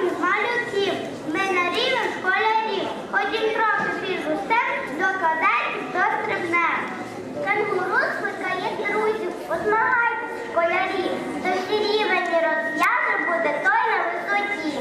розумних малюків. Ми на рівень школярів. Один трохи підросте, до кадетів дострибнемо. Кенгуру скликає друзів, позмагайтесь, школярі. Хто всі рівені розв'яже, буде той на висоті.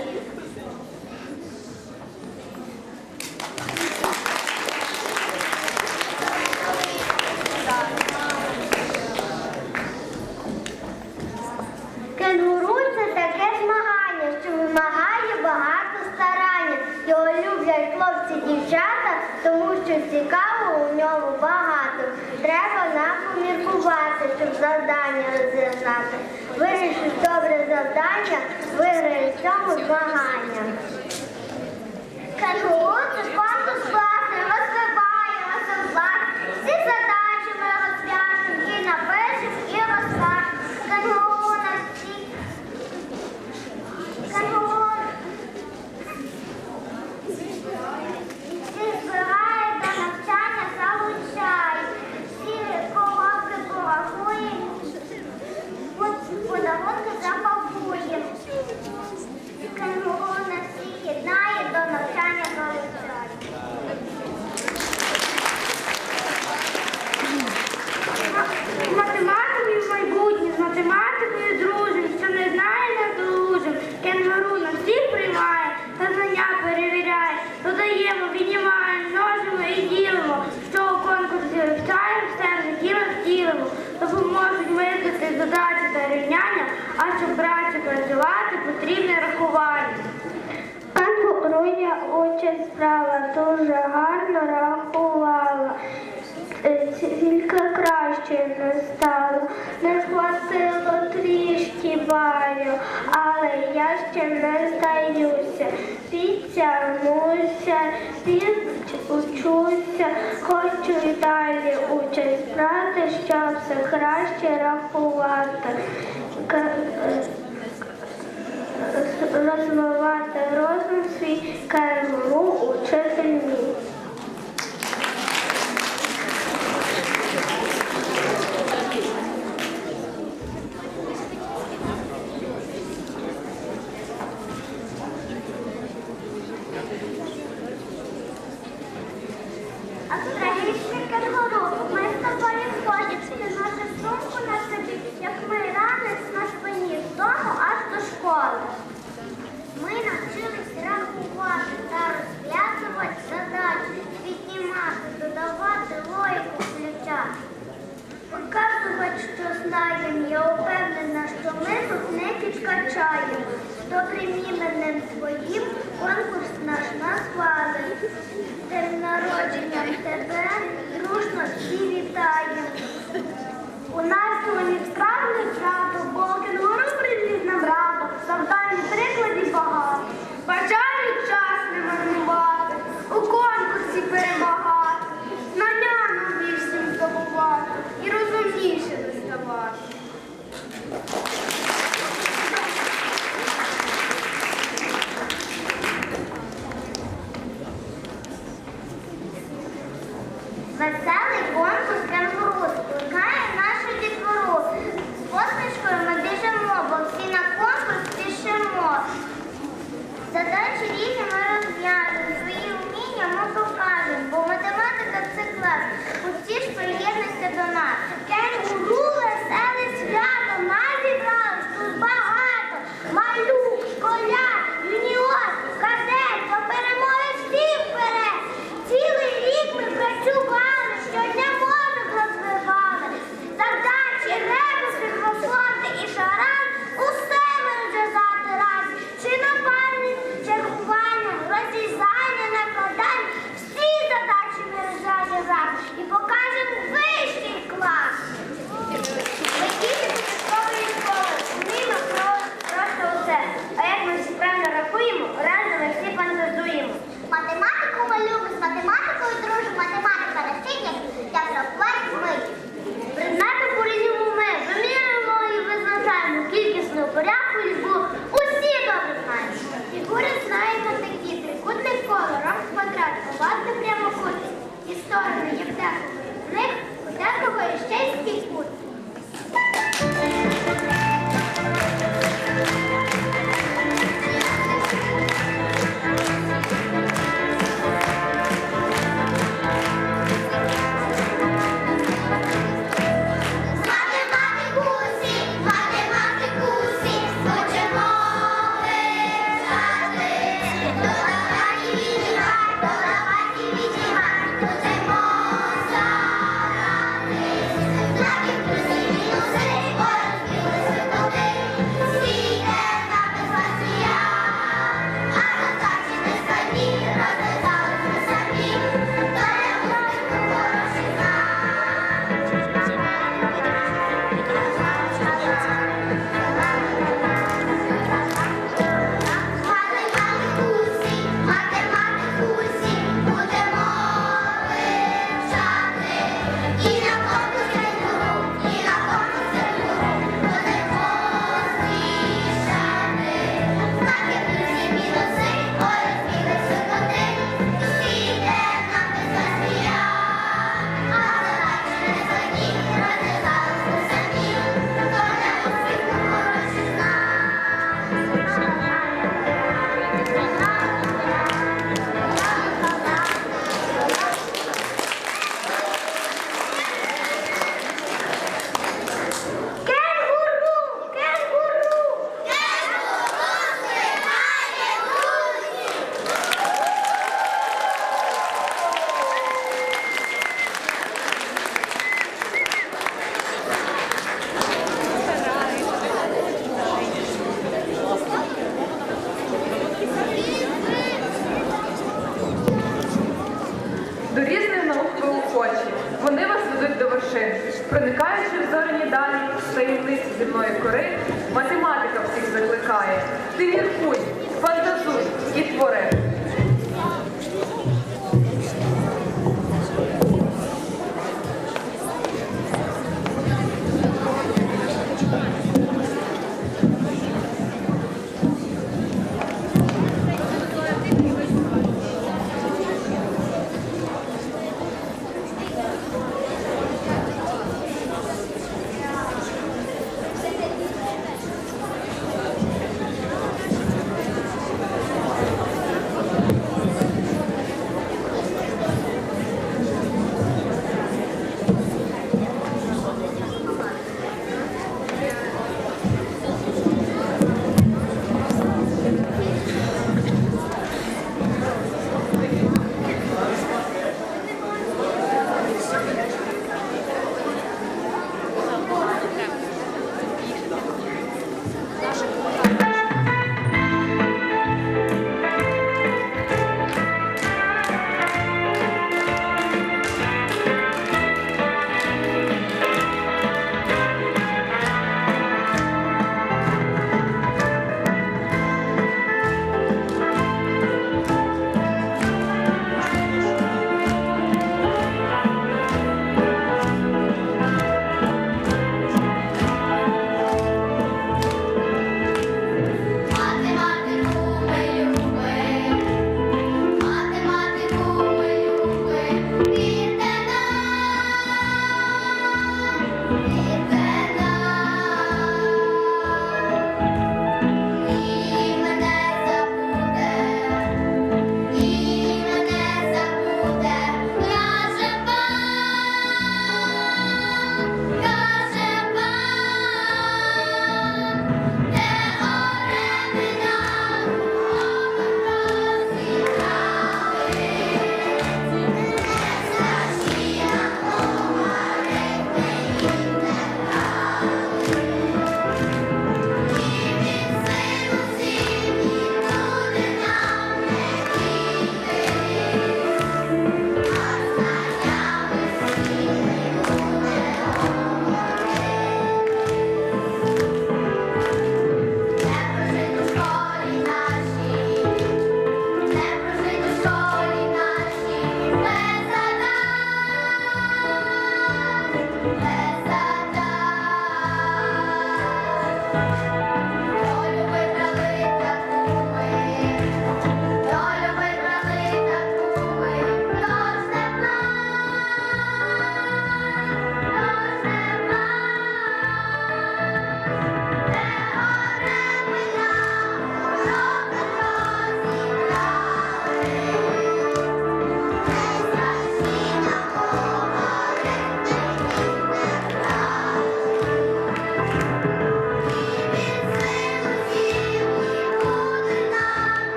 Кенгуру це таке змагання, що вимагає багато старання. Його люблять хлопці дівчата, тому що цікаво у ньому багато. Треба нам поміркувати, щоб завдання розв'язати. Вирішив добре завдання, виграє в цьому змагання. Кенгуру це конкурс класний, розвиває розвиває. Всі задачі ми розв'яжемо і напишемо, і розкажемо. Кенгуру на всі. Кенгуру. Всі збирає до навчання, залучає. Всі колодки порахує, подарунки запакує. Кенгуру на всіх єднає, до навчання залучає. З математикою в майбутнє, з математикою дружим, що не знає, не дружим. Кенгуру на всіх приймає, та знання перевіряє. Додаємо, віднімаємо, множимо і ділимо. Що у конкурсі вивчаємо, все в житті ми втілимо. Допоможуть мислити задачі та рівняння, а щоб братися працювати, потрібне рахування. Кенгуруя участь справа дуже гарно рахувала. Е, Тільки краще не стало, не хватило трішки баю, але я ще не здаюся, підтягнуся, підучуся, хочу й далі участь брати, щоб все краще рахувати. Розвивати школи. Ми навчились рахувати та розв'язувати задачі, піднімати, додавати логіку включати. Показувати, що знаємо, я впевнена, що ми тут не підкачаємо. Добрим іменем своїм конкурс наш назвали. День народження тебе дружно всі вітаємо. У нас сьогодні справний свято, бо проникаючи в зорені далі, таємниць земної кори, математика всіх закликає. Ти міркуй,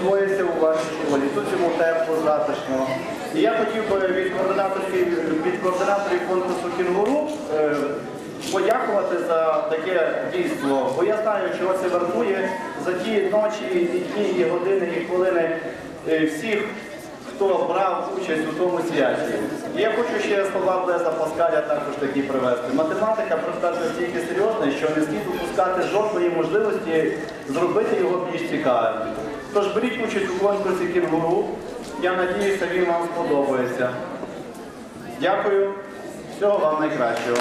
освоїться у вашій школі. Тут йому тепло, затишно. І я хотів би від координаторів, від координаторів конкурсу кінгуру е, подякувати за таке дійство. Бо я знаю, чого це вартує за ті ночі, і дні, і години, і хвилини е, всіх, хто брав участь у тому святі. Я хочу ще слова Блеза Паскаля також такі привести. Математика просто настільки серйозна, що не слід упускати жодної можливості зробити його більш цікавим. Тож беріть участь у конкурсі кінгуру. Я надіюся, він вам сподобається. Дякую. Всього вам найкращого.